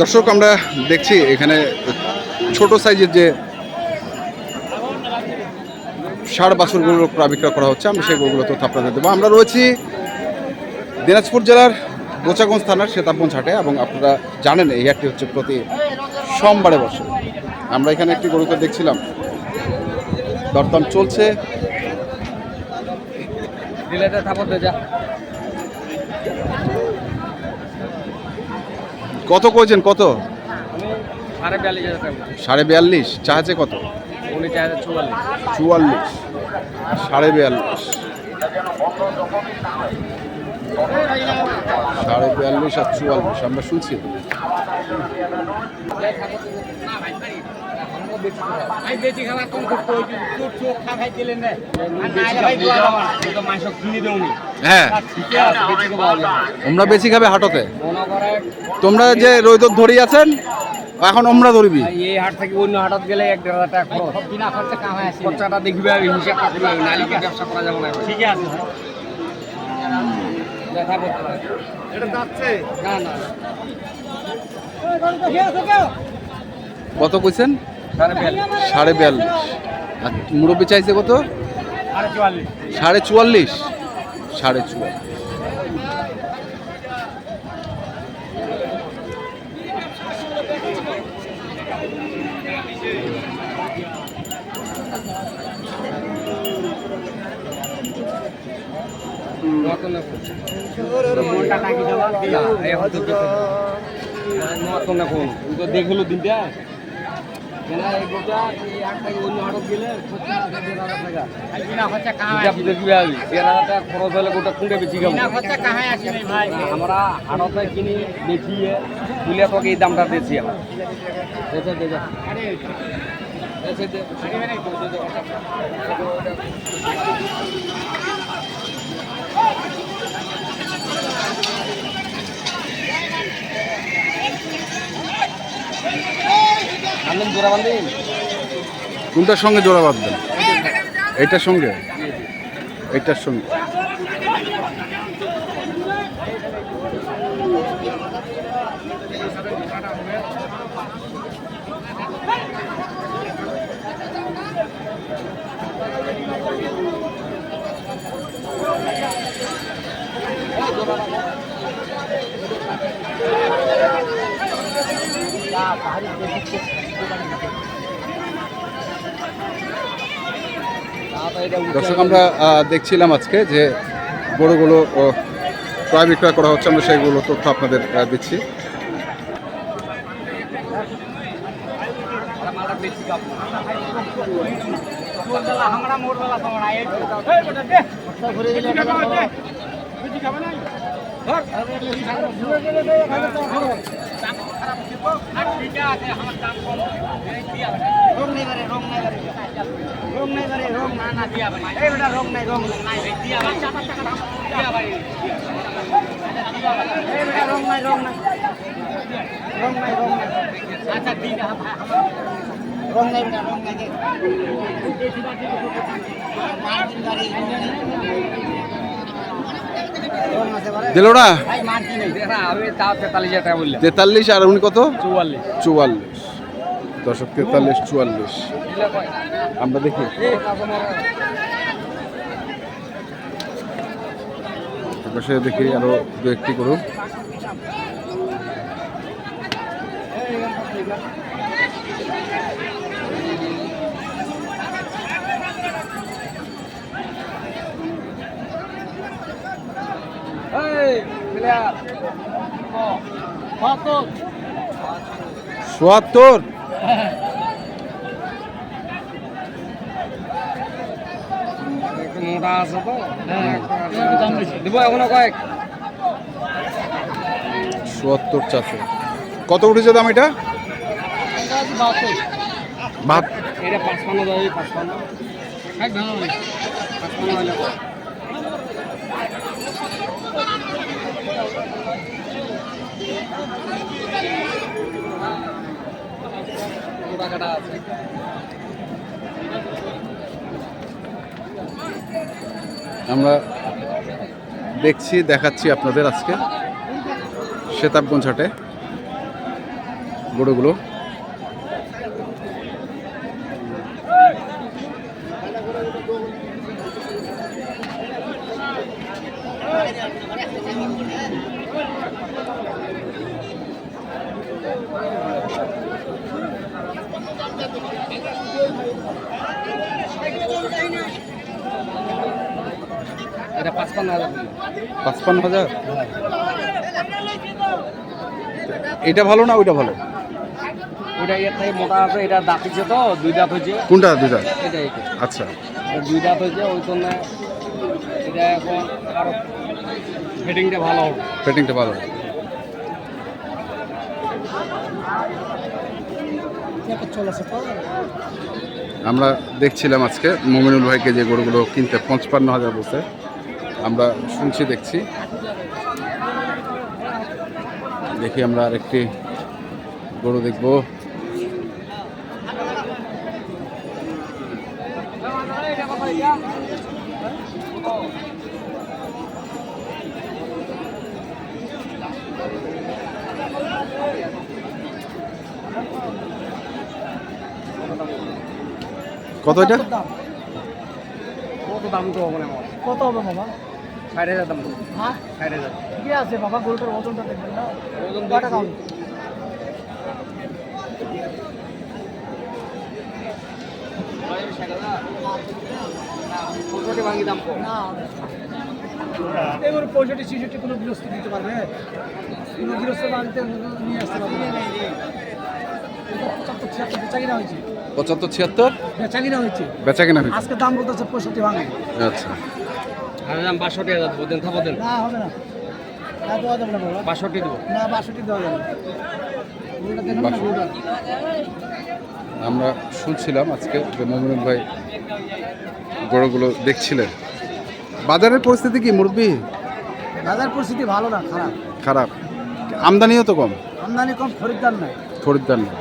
দর্শক, আমরা দেখছি এখানে ছোট সাইজের যে ষাড় বাছুরগুলো ক্রয় বিক্রয় করা হচ্ছে আমরা সেই গরুগুলো তথ্য আপনাদের দেবো। আমরা রয়েছি দিনাজপুর জেলার গোচাগঞ্জ থানার সেতাবগঞ্জ হাটে এবং আপনারা জানেন এই হাটটি হচ্ছে প্রতি সোমবারে বসে। আমরা এখানে একটি গরুকে দেখছিলাম। দরদাম চলছে। কত করেছেন কত? সাড়ে বিয়াল্লিশ চাহাজে কত? চুয়াল্লিশ সাড়ে বিয়াল্লিশ। সাড়ে বিয়াল্লিশ আর চুয়াল্লিশ আমরা শুনছি। আমি বেশি খাবার কম করতে ওই চোখ চোখ খা খাই দিলেন না। মাংস কিনে দেউনি হ্যাঁ। তোমরা বেশি খাবে হাটতে? তোমরা যে রৈদ ধরি আছেন এখন আমরা ধরবি। এই হাট থেকে অন্য হাটত গেলে এক দেড় হাজার টাকা খরচ। বিনা খরচে কামাই আছে খরচাটা দেখবে হিসাবটা করবে নালিকে ব্যবসা করা যাবে না ঠিক আছে দেখা করতে এটা যাচ্ছে। না না। কত কইছেন? সাড়ে বিয়াল্লিশ। আর মুরব্বী চাইছে কত? সাড়ে চুয়াল্লিশ। সাড়ে চুয়াল্লিশ। দেখল দিনটা। খরচ হলে গোটা কুঁড়ে বেশি খাব আমরা হাটতে কিনি দেখিয়ে তুলে তোকে দামটা দিয়েছি কোনটার সঙ্গে জোড়া বাঁধবেন? এটার সঙ্গে? এটার সঙ্গে। দর্শক, আমরা দেখছিলাম আজকে যে গরুগুলো ক্রয় বিক্রয় করা হচ্ছে, আমরা সেইগুলো তথ্য আপনাদের দিচ্ছি। রং নাই বারে রং নাই রং নাই দিল না? তেতাল্লিশ আর উনি কত? চুয়াল্লিশ। চুয়াল্লিশ। দর্শক তেতাল্লিশ চুয়াল্লিশ। আমরা দেখি। পাশে দেখি আরও দু একটি গরু চুয়াত্তর মোটা আছে তো? দিব এখনও কয়েক। চুয়াত্তর চারশো। কত উঠেছে দাম এটা? ভাত এটা পাঁচপান্ন পাঁচপান্ন। আছে। আমরা দেখছি দেখাচ্ছি আপনাদের আজকে। শেতাবগঞ্জ হাটে গরুগুলো। এটা পাঁচপান্ন হাজার। পাঁচপান্ন হাজার? এটা ভালো না ওইটা ভালো? ওটা এর থেকে মোটা আছে এটা দাঁত হচ্ছে তো দুই দাঁত হচ্ছে কোনটা দুটা এটা এটা আচ্ছা। দুই দাঁত হচ্ছে ওই জন্য এটা এখন আরও ফিটিংটা ভালো হবে। ফিটিংটা ভালো আমরা দেখছিলাম আজকে, মোমিনুল ভাইকে যে গরুগুলো কিনতে পঞ্চান্ন হাজার বলছে। আমরা শুনছি, দেখছি। দেখি আমরা আরেকটি গরু দেখব। কত এটা? কত দাম? তো হবে না কত হবে বাবা? ষাট হাজার দাম হ্যাঁ? ষাট হাজার। কি আছে বাবা? গরুটার ওজনটা দেখবেন না? ওজন কটা দাম এবার পঁয়ষট্টি ছিষট্টি কোনো গৃহস্থ দিতে পারবে? কোনো গৃহস্থ বাড়িতে নিয়ে আসতে পারবে? না ছিয়াত্তর বেচা হয়েছে? পঁচাত্তর ছিয়াত্তর? বেচা কিনা হয়েছে। বেচা কেনা হয়েছে। আজকে দাম বলতেছে পঁয়ষট্টি ভাঙে। আচ্ছা। আর দাম বাষট্টি হাজার দেবো দেন থাকো দেন। না হবে না। না দেওয়া যাবে না বাবা বাষট্টি দেবো। না বাষট্টি দেওয়া যাবে আমরা শুনছিলাম আজকে যে মোমিনুল ভাই গরুগুলো দেখছিলেন। বাজারের পরিস্থিতি কি মুরব্বী? বাজার পরিস্থিতি ভালো না খারাপ। খারাপ। আমদানিও তো কম। আমদানি কম খরিদ্দার নাই। খরিদ্দার নেই।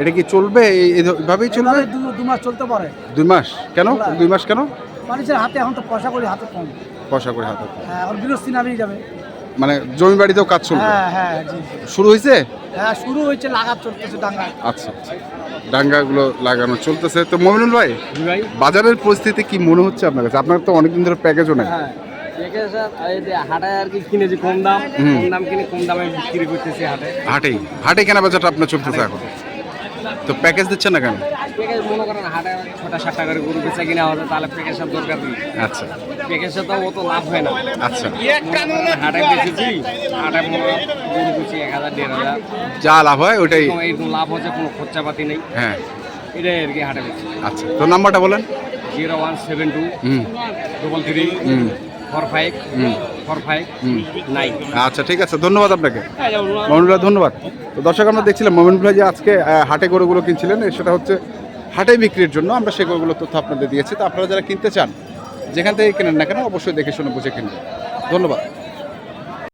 এটা কি চলবে? এইভাবেই চলবে? এভাবে দু- দু মাস চলতে পারে। দুই মাস? কেন? দুই মাস কেন? মানুষের হাতে এখন তো পয়সা করি হাতে কম। পয়সা করে হাতে হ্যাঁ এখন গৃহস্থী নামিয়ে যাবে। মানে জমি বাড়িতেও কাজ চলবে? হ্যাঁ হ্যাঁ। শুরু হয়েছে? হ্যাঁ শুরু হয়েছে লাগা চলতেছে ডাঙ্গা আচ্ছা আচ্ছা। ডাঙ্গাগুলো লাগানো চলতেছে। তো মমিনুল ভাই জি ভাই। বাজারের পরিস্থিতি কি মনে হচ্ছে আপনার কাছে? আপনার তো অনেকদিন ধরে প্যাকেজও নেই। হ্যাঁ হাটে কিনেছি কম দাম। দাম কিনে কম দামে বিক্রি করতেছি হাটে। হাটেই। হাটে কেনা বেচাটা আপনার চলতেছে এখন? তো প্যাকেজ দিচ্ছেন না কেন? প্যাকেজ মনে করেন হাটে ছটা সাতটা করে গরু বেচা কিনা হবে তাহলে প্যাকেজের দরকার নেই। আচ্ছা। প্যাকেজে তো অত লাভ হয় না। আচ্ছা। হাটে বেচেছি হাটে গরু বেচি এক হাজার দেড় হাজার। যা লাভ হয় ওইটাই এরকম লাভ হচ্ছে কোনো খরচাপাতি নেই। হ্যাঁ। এটাই আর কি হাটে বেচি। আচ্ছা তো নাম্বারটা বলেন। Zero one seven two double three four five four five nine. আচ্ছা ঠিক আছে ধন্যবাদ আপনাকে। মমিনুল্লাহ ভাই ধন্যবাদ। তো দর্শক আমরা দেখছিলাম মমিন ভাই যে আজকে হাটে গরুগুলো কিনছিলেন সেটা হচ্ছে হাটে বিক্রির জন্য আমরা সে গরুগুলোর তথ্য আপনাদের দিয়েছি। তো আপনারা যারা কিনতে চান যেখান থেকে কেনেন না কেন অবশ্যই দেখে শুনে বুঝে কিনবেন ধন্যবাদ।